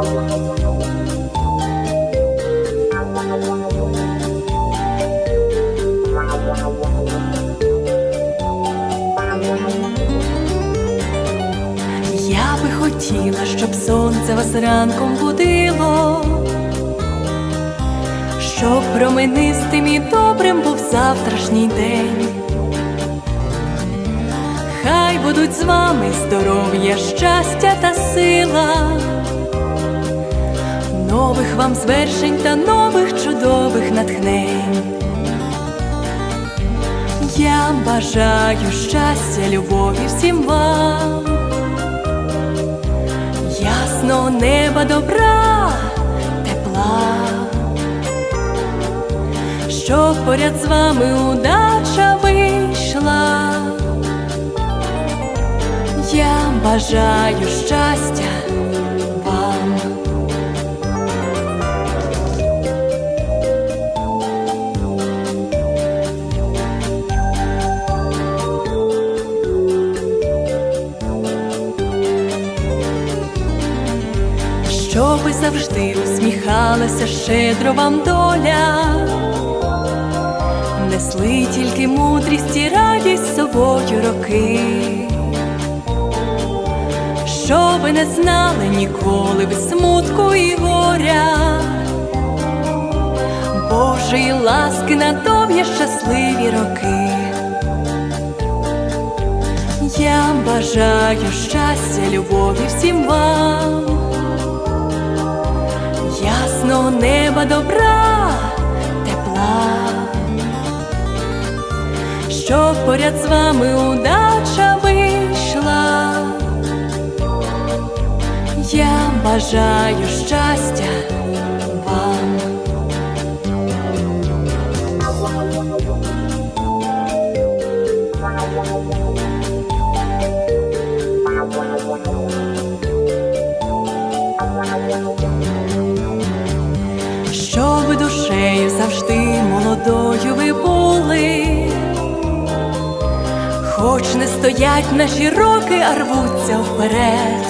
Я би хотіла, щоб сонце вас ранком будило, щоб променистим і добрим був завтрашній день. Хай будуть з вами здоров'я, щастя та сила, нових вам звершень та нових чудових натхнень. Я бажаю щастя, любові всім вам, ясного неба, добра, тепла, щоб поряд з вами удача вийшла. Я бажаю щастя Щоби завжди усміхалася щедро вам доля, несли тільки мудрість і радість собою роки, щоби не знали ніколи ви смутку і горя, Божої ласки на довгі щасливі роки. Я бажаю щастя, любові всім вам, ясного неба, добра, тепла, щоб поряд з вами удача вийшла. Я бажаю щастя вам. Щоб завжди молодою ви були, хоч не стоять наші роки, а рвуться вперед,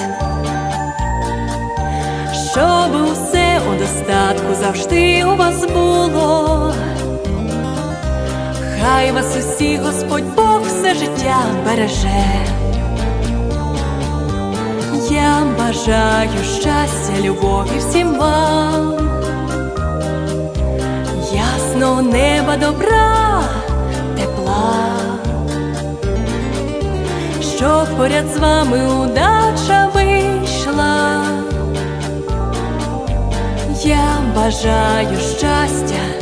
щоб усе у достатку завжди у вас було, хай вас усі Господь Бог все життя береже. Я бажаю щастя, любові всім вам, ясного неба, добра, тепла, щоб поряд з вами удача вийшла. Я бажаю щастя